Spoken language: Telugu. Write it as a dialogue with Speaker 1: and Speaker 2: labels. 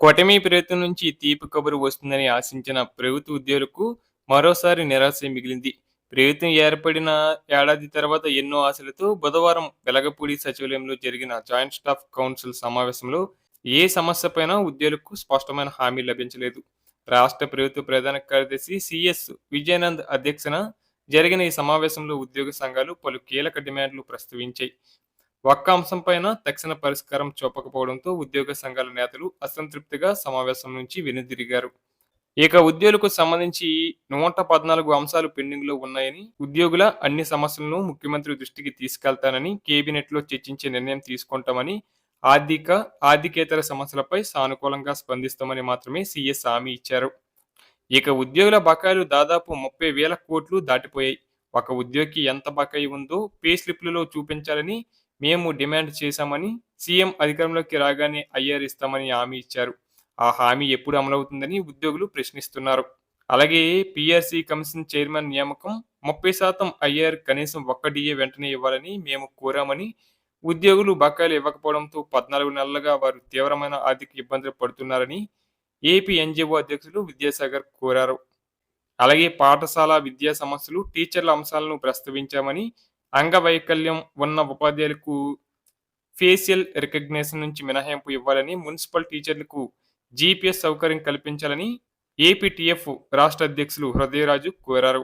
Speaker 1: కూటమి ప్రయత్నం నుంచి తీపి కబురు వస్తుందని ఆశించిన ప్రభుత్వ ఉద్యోగులకు మరోసారి నిరాశ మిగిలింది. ప్రభుత్వం ఏర్పడిన ఏడాది తర్వాత ఎన్నో ఆశలతో బుధవారం వెలగపూడి సచివాలయంలో జరిగిన జాయింట్ స్టాఫ్ కౌన్సిల్ సమావేశంలో ఏ సమస్యపైన ఉద్యోగులకు స్పష్టమైన హామీ లభించలేదు. రాష్ట్ర ప్రభుత్వ ప్రధాన కార్యదర్శి సిఎస్ విజయానంద్ అధ్యక్షన జరిగిన ఈ సమావేశంలో ఉద్యోగ సంఘాలు పలు కీలక డిమాండ్లు ప్రస్తావించాయి. ఒక్క అంశంపైన తక్షణ పరిష్కారం చూపకపోవడంతో ఉద్యోగ సంఘాల నేతలు అసంతృప్తిగా సమావేశం నుంచి వెనుదిరిగారు. ఇక ఉద్యోగులకు సంబంధించి నూట పద్నాలుగు అంశాలు పెండింగ్లో ఉన్నాయని ఉద్యోగుల అన్ని సమస్యలను ముఖ్యమంత్రి దృష్టికి తీసుకెళ్తానని కేబినెట్లో చర్చించే నిర్ణయం తీసుకుంటామని ఆర్థిక ఆర్థికేతర సమస్యలపై సానుకూలంగా స్పందిస్తామని మాత్రమే సీఎస్ హామీ ఇచ్చారు. ఇక ఉద్యోగుల బకాయిలు దాదాపు ముప్పై వేల కోట్లు దాటిపోయాయి. ఒక ఉద్యోగికి ఎంత బకాయి ఉందో పే స్లిప్లలో చూపించాలని మేము డిమాండ్ చేశామని సీఎం అధికారంలోకి రాగానే ఐఆర్ ఇస్తామని హామీ ఇచ్చారు. ఆ హామీ ఎప్పుడు అమలవుతుందని ఉద్యోగులు ప్రశ్నిస్తున్నారు. అలాగే పిఆర్సీ కమిషన్ చైర్మన్ నియామకం ముప్పై శాతం ఐఆర్ కనీసం ఒక్క డిఏ వెంటనే ఇవ్వాలని మేము కోరామని ఉద్యోగులు బకాయిలు ఇవ్వకపోవడంతో పద్నాలుగు నెలలుగా వారు తీవ్రమైన ఆర్థిక ఇబ్బందులు పడుతున్నారని ఏపీ ఎన్జిఓ అధ్యక్షులు విద్యాసాగర్ కోరారు. అలాగే పాఠశాల విద్యా సమస్యలు టీచర్ల అంశాలను ప్రస్తావించామని అంగవైకల్యం ఉన్న ఉపాధ్యాయులకు ఫేషియల్ రికగ్నేషన్ నుంచి మినహాయింపు ఇవ్వాలని మున్సిపల్ టీచర్లకు జీపీఎస్ సౌకర్యం కల్పించాలని ఏపీటీఎఫ్ రాష్ట్ర అధ్యక్షులు హృదయరాజు కోరారు.